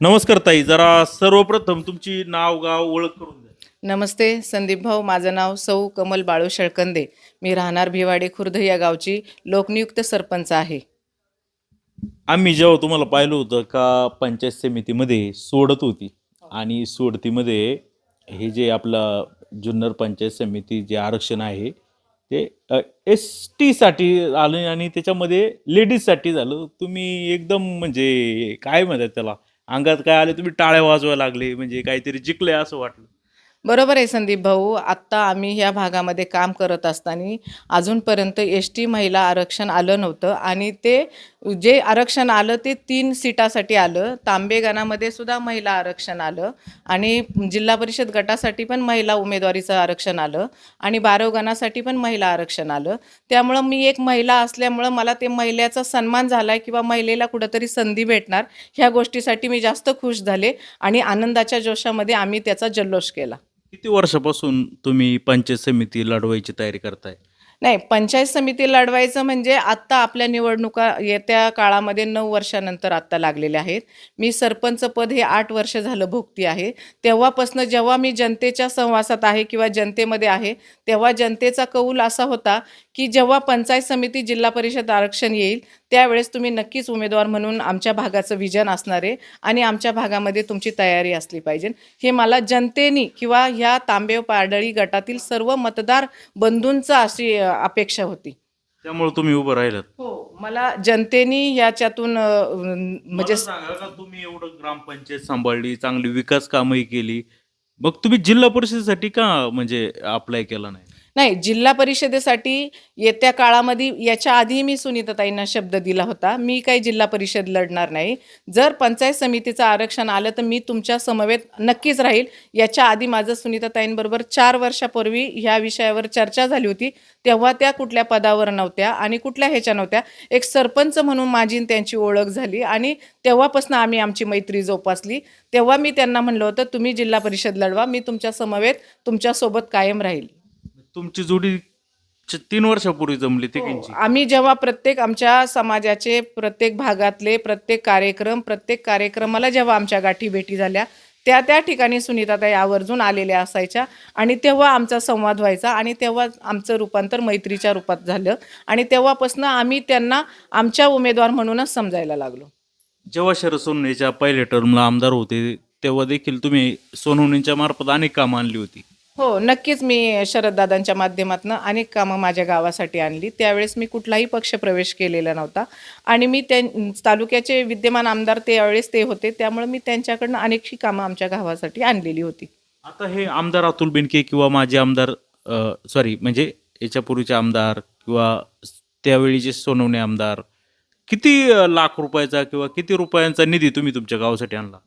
नमस्कार ताई जरा सर्वप्रथम तुमची नाव गाव ओळख करून द्या. नमस्ते संदीप भाऊ माझं नाव सौ कमल बाळू शेळकंदे. मी राहणार भिवाडे खुर्द या गावची लोकनियुक्त सरपंच आहे. आम्ही जेव्हा तुम्हाला पाहिलं होतं का पंचायत समितीमध्ये सोडत होती. आणि सोडतीमध्ये हे जे आपलं जुन्नर पंचायत समिती जे आरक्षण आहे ते एस टीसाठी आलं आणि त्याच्यामध्ये लेडीजसाठी झालं. तुम्ही एकदम म्हणजे काय म्हणतात त्याला? अंगात काय आले तुम्ही टाळ्या वाजवायला लागले म्हणजे काहीतरी जिंकले असं वाटलं. बरोबर आहे संदीप भाऊ. आत्ता आम्ही ह्या भागामध्ये काम करत असताना अजूनपर्यंत एस टी महिला आरक्षण आलं नव्हतं आणि ते जे आरक्षण आलं ते तीन सीटासाठी आलं. तांबेगणामध्ये सुद्धा महिला आरक्षण आलं आणि जिल्हा परिषद गटासाठी पण महिला उमेदवारीचं आरक्षण आलं आणि बारवगणासाठी पण महिला आरक्षण आलं. त्यामुळं मी एक महिला असल्यामुळं मला ते महिलेचा सन्मान झाला आहे किंवा महिलेला कुठंतरी संधी भेटणार ह्या गोष्टीसाठी मी जास्त खुश झाले आणि आनंदाच्या जोशामध्ये आम्ही त्याचा जल्लोष केला. किती वर्षापासून तुम्ही पंचायत समिती लढवायची तयारी करताय? नाही पंचायत समिती लढवायचं म्हणजे आत्ता आपल्या निवडणुका येत्या काळामध्ये नऊ वर्षानंतर आत्ता लागलेल्या आहेत. मी सरपंच पद हे आठ वर्ष झालं भोगती आहे. तेव्हापासनं जेव्हा मी जनतेच्या संवासात आहे किंवा जनतेमध्ये आहे तेव्हा जनतेचा कौल असा होता की जेव्हा पंचायत समिती जिल्हा परिषद आरक्षण येईल त्यावेळेस तुम्ही नक्कीच उमेदवार म्हणून आमच्या भागाचं विजन असणार आहे आणि आमच्या भागामध्ये तुमची तयारी असली पाहिजे. हे मला जनतेनी किंवा ह्या तांबेव पाडळी गटातील सर्व मतदार बंधूंचा अशी अपेक्षा होती. त्यामुळे तुम्ही उभं राहिलात. हो मला जनतेनी याच्यातून अ, म्हणजे सांगा का तुम्ही एवढं ग्रामपंचायत सांभाळली चांगली विकास कामही केली. मग तुम्ही जिल्हा परिषदेसाठी का म्हणजे अप्लाय केला नाही? नाही जिल्हा परिषदेसाठी येत्या काळामध्ये याच्या आधी मी सुनीताताईंना शब्द दिला होता. मी काही जिल्हा परिषद लढणार नाही. जर पंचायत समितीचं आरक्षण आलं तर मी तुमच्या समवेत नक्कीच राहील. याच्या आधी माझं सुनीताताईंबरोबर चार वर्षापूर्वी ह्या विषयावर चर्चा झाली होती. तेव्हा त्या कुठल्या पदावर नव्हत्या आणि कुठल्या ह्याच्या नव्हत्या. एक सरपंच म्हणून माझी त्यांची ओळख झाली आणि तेव्हापासून आम्ही आमची मैत्री जोपासली. तेव्हा मी त्यांना म्हणलं होतं तुम्ही जिल्हा परिषद लढवा. मी तुमच्या समवेत तुमच्यासोबत कायम राहील. तुमची जोडी च- तीन वर्षापूर्वी जमली तिघींची आम्ही जेव्हा प्रत्येक आमच्या समाजाचे प्रत्येक भागातले प्रत्येक कार्यक्रम प्रत्येक कार्यक्रमाला जेव्हा आमच्या गाठी भेटी झाल्या त्या त्या ठिकाणी सुनीताताई आवर्जून आलेल्या असायच्या आणि तेव्हा आमचा संवाद व्हायचा आणि तेव्हा आमचं रूपांतर मैत्रीच्या रूपात झालं आणि तेव्हापासून आम्ही त्यांना आमच्या उमेदवार म्हणूनच समजायला लागलो. जेव्हा शरद सोनवणेच्या पहिल्या टर्मला आमदार होते तेव्हा देखील तुम्ही सोनवणेच्या मार्फत अनेक कामं आणली होती. हो नक्कीच मी शरददादांच्या माध्यमातून अनेक कामं माझ्या गावासाठी आणली. त्यावेळेस मी कुठलाही पक्ष प्रवेश केलेला नव्हता. आणि मी त्या तालुक्याचे विद्यमान आमदार त्यावेळेस ते होते. त्यामुळे मी त्यांच्याकडनं अनेकशी कामं आमच्या गावासाठी आणलेली होती. आता हे आमदार अतुल बेनके किंवा माजी आमदार सॉरी म्हणजे याच्यापूर्वीचे आमदार किंवा त्यावेळीचे सोनवणे आमदार किती लाख रुपयाचा किंवा किती रुपयांचा निधी तुम्ही तुमच्या गावासाठी आणला?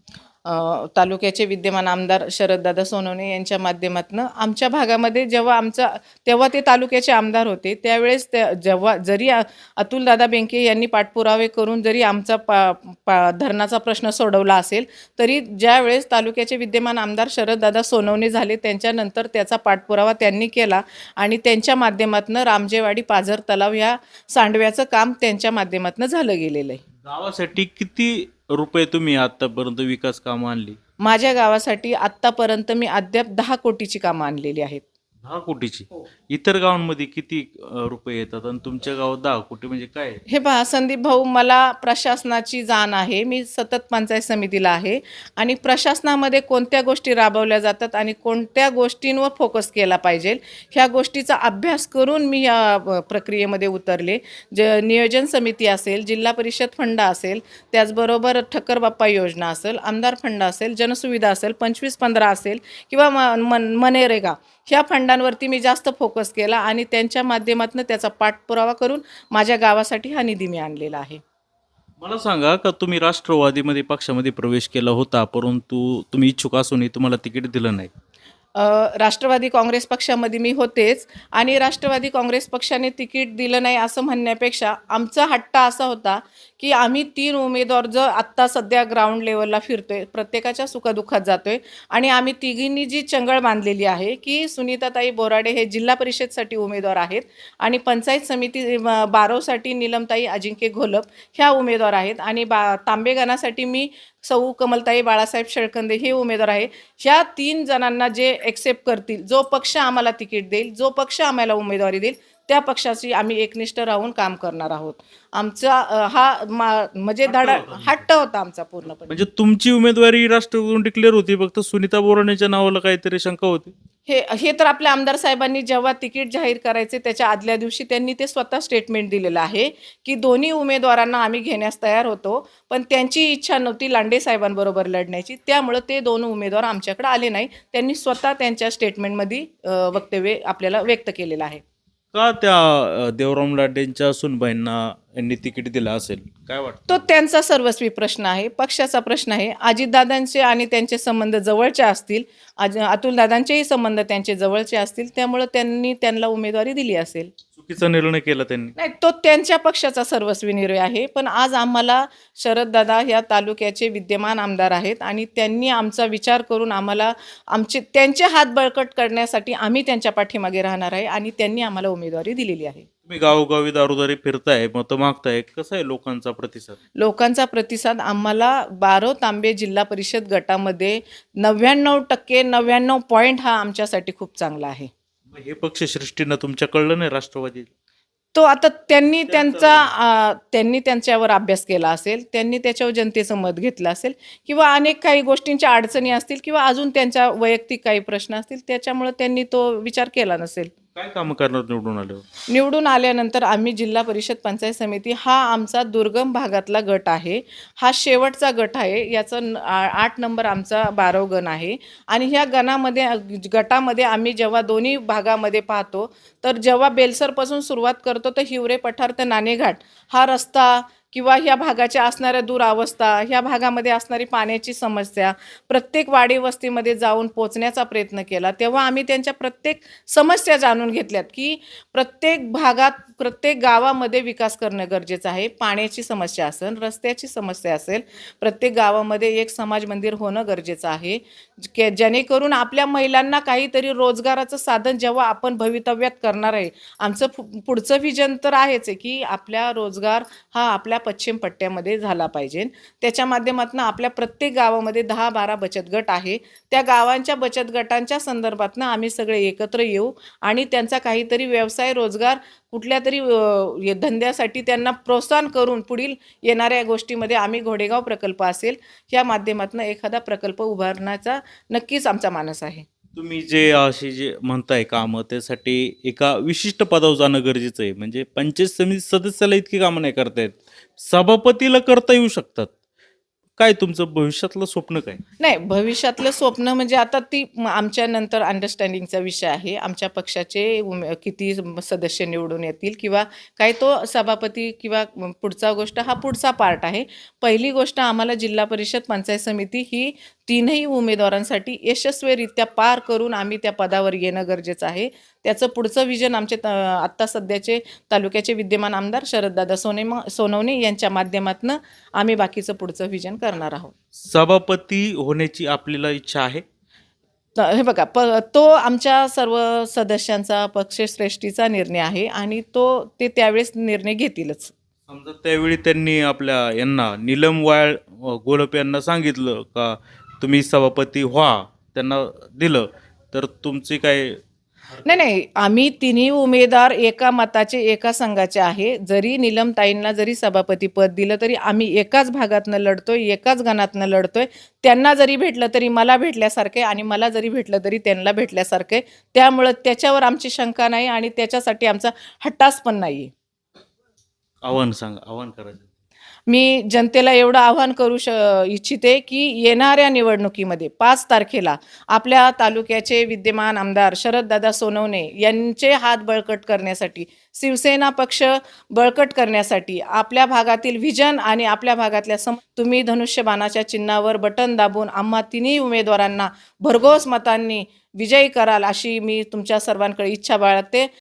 तालुक्याचे विद्यमान आमदार शरददादा सोनवणे यांच्या माध्यमातून आमच्या भागामध्ये जेव्हा आमचा तेव्हा ते तालुक्याचे आमदार होते त्यावेळेस त्या जेव्हा जरी अतुलदादा बेंके यांनी पाठपुरावे करून जरी आमचा पा पा धरणाचा प्रश्न सोडवला असेल तरी ज्यावेळेस तालुक्याचे विद्यमान आमदार शरददादा सोनवणे झाले त्यांच्यानंतर त्याचा पाठपुरावा त्यांनी केला आणि त्यांच्या माध्यमातून रामजेवाडी पाझर तलाव ह्या सांडव्याचं काम त्यांच्या माध्यमातून झालं गेलेलं आहे. गावासाठी किती रुपये तुम्ही आतापर्यंत विकास कामं आणली? माझ्या गावासाठी आत्तापर्यंत मी अद्याप दहा कोटीची कामं आणलेली आहेत. दहा कोटीची. इतर गावांमध्ये किती अ, रुपये येतात आणि तुमच्या गावात दहा कोटी म्हणजे काय आहे? हे पहा संदीप भाऊ मला प्रशासनाची जाण आहे. मी सतत पंचायत समितीला आहे. आणि प्रशासनामध्ये कोणत्या गोष्टी राबवल्या जातात आणि कोणत्या गोष्टींवर फोकस केला पाहिजे ह्या गोष्टीचा अभ्यास करून मी या अ, प्रक्रियेमध्ये उतरले. जे नियोजन समिती असेल जिल्हा परिषद फंड असेल त्याचबरोबर ठक्कर बाप्पा योजना असेल आमदार फंड असेल जनसुविधा असेल पंचवीस पंधरा असेल किंवा म मन मनरेगा ह्या फंडांवरती मी जास्त फोकस केला आणि त्यांच्या माध्यमातून त्याचा पाठपुरावा करून माझ्या गावासाठी हा निधी मी आणलेला आहे. मला सांगा का तुम्ही राष्ट्रवादीमध्ये पक्षामध्ये प्रवेश केला होता परंतु तुम्ही इच्छुक असूनही तुम्हाला तिकीट दिलं नाही. राष्ट्रवादी काँग्रेस पक्षामध्ये मी होतेच आणि राष्ट्रवादी काँग्रेस पक्षाने तिकीट दिलं नाही असं म्हणण्यापेक्षा आमचा हट्टा असा होता की आम्ही तीन उमेदवार जर आत्ता सध्या ग्राउंड लेवलला फिरतोय प्रत्येकाच्या सुखदुःखात जातोय आणि आम्ही तिघींनी जी चंगळ बांधलेली आहे की सुनीताताई बोराडे हे जिल्हा परिषदसाठी उमेदवार आहेत आणि पंचायत समिती बारोसाठी निलमताई अजिंक्य घोलप ह्या उमेदवार आहेत आणि बा तांबेगानासाठी मी सौ कमलताई बाळासाहेब शेळकंदे हे उमेदवार आहे. ह्या तीन जणांना जे एक्सेप्ट करतील जो पक्ष आम्हाला तिकीट देईल जो पक्ष आम्हाला उमेदवारी देईल त्या पक्षाशी आम्ही एकनिष्ठ राहून काम करणार आहोत. आमचा हा म्हणजे धडा हट्ट होता आमचा पूर्णपणे. म्हणजे तुमची उमेदवारी राष्ट्रवादीकडून डिक्लेअर होती फक्त सुनीता बोराणेच्या नावाला काहीतरी शंका होती? हे हे तर आपल्या आमदार साहेबांनी जेव्हा तिकीट जाहीर करायचे त्याच्या आदल्या दिवशी त्यांनी ते स्वतः स्टेटमेंट दिलेलं आहे की दोन्ही उमेदवारांना आम्ही घेण्यास तयार होतो पण त्यांची इच्छा नव्हती लांडे साहेबांबरोबर लढण्याची. त्यामुळं ते दोन उमेदवार आमच्याकडे आले नाही. त्यांनी स्वतः त्यांच्या स्टेटमेंटमध्ये वक्तव्य आपल्याला व्यक्त केलेलं आहे. का त्या अ, देवराम लाडेंच्या सुनबाईंना यांनी तिकीट दिलं असेल? काय वाटतं? तो त्यांचा सर्वस्वी प्रश्न आहे पक्षाचा प्रश्न आहे. अजितदादांचे आणि त्यांचे संबंध जवळचे असतील अज अतुलदादांचेही संबंध त्यांचे जवळचे असतील त्यामुळं त्यांनी त्यांना उमेदवारी दिली असेल. चुकीचा निर्णय केला त्यांनी. नाही तो त्यांच्या पक्षाचा सर्वस्वी निर्णय आहे. पण आज आम्हाला शरददादा ह्या तालुक्याचे विद्यमान आमदार आहेत आणि त्यांनी आमचा विचार करून आम्हाला आमचे त्यांचे हात बळकट करण्यासाठी आम्ही त्यांच्या पाठीमागे राहणार आहे आणि त्यांनी आम्हाला उमेदवारी दिलेली आहे. तुम्ही गावोगावी दारोदारी फिरताय मतं मागताय. कसा आहे लोकांचा प्रतिसाद? लोकांचा प्रतिसाद आम्हाला बारो तांबे जिल्हा परिषद गटामध्ये नव्याण्णव टक्के नव्याण्णव पॉईंट हा आमच्यासाठी खूप चांगला आहे. हे पक्ष सृष्टीनं तुमच्या कळलं नाही राष्ट्रवादी तो आता त्यांनी त्यांचा आ, त्यांनी त्यांच्यावर अभ्यास केला असेल त्यांनी त्याच्यावर जनतेचं मत घेतलं असेल किंवा अनेक काही गोष्टींच्या अडचणी असतील किंवा अजून त्यांच्या वैयक्तिक काही प्रश्न असतील त्याच्यामुळे त्यांनी तो विचार केला नसेल. काय कामं करणार निवडून आल्यावर? निवडून आल्यानंतर आम्ही जिल्हा परिषद पंचायत समिती हा आमचा दुर्गम भागातला गट आहे. हा शेवटचा गट आहे. याचा न- आ- आठ नंबर आमचा बारव गण आहे. आणि ह्या गणामध्ये गटामध्ये आम्ही जेव्हा दोन्ही भागामध्ये पाहतो तर जेव्हा बेलसरपासून सुरुवात करतो तर हिवरे पठार तर नाणेघाट हा रस्ता किंवा ह्या भागाच्या असणाऱ्या दुरावस्था ह्या भागामध्ये असणारी पाण्याची समस्या प्रत्येक वाडी वस्तीमध्ये जाऊन पोचण्याचा प्रयत्न केला तेव्हा आम्ही त्यांच्या प्रत्येक समस्या जाणून घेतल्यात की प्रत्येक भागात प्रत्येक गावामध्ये विकास करणं गरजेचं आहे. पाण्याची समस्या असेल रस्त्याची समस्या असेल प्रत्येक गावामध्ये एक समाज मंदिर होणं गरजेचं आहे. के जेणेकरून आपल्या महिलांना काहीतरी रोजगाराचं साधन जेव्हा आपण भवितव्यात करणार आहे आमचं पुढचं विजन तर आहेच आहे की आपल्या रोजगार हा आपल्या पश्चिम पट्ट्यामध्ये झाला पाहिजे. त्याच्या माध्यमातून आपल्या प्रत्येक गावामध्ये दहा बारा बचत गट आहे. त्या गावांच्या बचत गटांच्या संदर्भातनं आम्ही सगळे एकत्र येऊ आणि त्यांचा काहीतरी व्यवसाय रोजगार कुठल्या तरी धंद्यासाठी त्यांना प्रोत्साहन करून पुढील येणाऱ्या गोष्टीमध्ये आम्ही घोडेगाव प्रकल्प असेल या माध्यमातून एखादा प्रकल्प उभारण्याचा नक्कीच आमचा मानस आहे. तुम्ही जे असे जे म्हणताय कामं त्यासाठी एका विशिष्ट पदावर जाणं गरजेचं आहे. म्हणजे पंचायत समिती सदस्याला इतकी कामं नाही करतायत सभापतीला करता येऊ शकतात. काय तुमचं भविष्यातलं स्वप्न काय? नाही भविष्यातलं स्वप्न म्हणजे आता ती म- आमच्या नंतर अंडरस्टँडिंगचा विषय आहे. आमच्या पक्षाचे उमे- किती सदस्य निवडून येतील किंवा काय तो सभापती किंवा पुढचा गोष्ट हा पुढचा पार्ट आहे. पहिली गोष्ट आम्हाला जिल्हा परिषद पंचायत समिती ही तीनही उमेदवारांसाठी यशस्वीरित्या पार करून आम्ही त्या पदावर येणं गरजेचं आहे. त्याचं पुढचं विजन आमचे त- आत्ता सध्याचे तालुक्याचे विद्यमान आमदार शरददादा सोने सोनवणे यांच्या माध्यमातून आम्ही बाकीचं पुढचं विजन करणार आहोत. सभापती होण्याची आपल्याला इच्छा आहे? त- हे बघा प तो आमच्या सर्व सदस्यांचा पक्षश्रेष्ठीचा निर्णय आहे आणि तो ते त्यावेळेस निर्णय घेतीलच. समजा त्यावेळी त्यांनी आपल्या यांना निलम वाळ गोलप यांना सांगितलं का तुम्ही सभापती व्हा त्यांना दिलं. तर तुमची काय नाही. नाही आम्ही तिन्ही उमेदवार एका मताचे एका संघाचे आहे. जरी निलमताईंना जरी सभापती पद दिलं तरी आम्ही एकाच भागातनं लढतोय एकाच गणातनं लढतोय. त्यांना जरी भेटलं तरी मला भेटल्यासारखे आणि मला जरी भेटलं तरी त्यांना भेटल्यासारखे. त्यामुळं त्याच्यावर आमची शंका नाही आणि त्याच्यासाठी आमचा हट्टास पण नाही आव्हान सांगा आव्हान करायचं मी जनतेला एवढं आवाहन करू श इच्छिते की येणाऱ्या निवडणुकीमध्ये पाच तारखेला आपल्या तालुक्याचे विद्यमान आमदार शरददादा सोनवणे यांचे हात बळकट करण्यासाठी शिवसेना पक्ष बळकट करण्यासाठी आपल्या भागातील व्हिजन आणि आपल्या भागातल्या सम तुम्ही धनुष्यबाणाच्या चिन्हावर बटन दाबून आम्हा तिन्ही उमेदवारांना भरघोस मतांनी विजयी कराल अशी मी तुमच्या सर्वांकडे इच्छा बाळगते.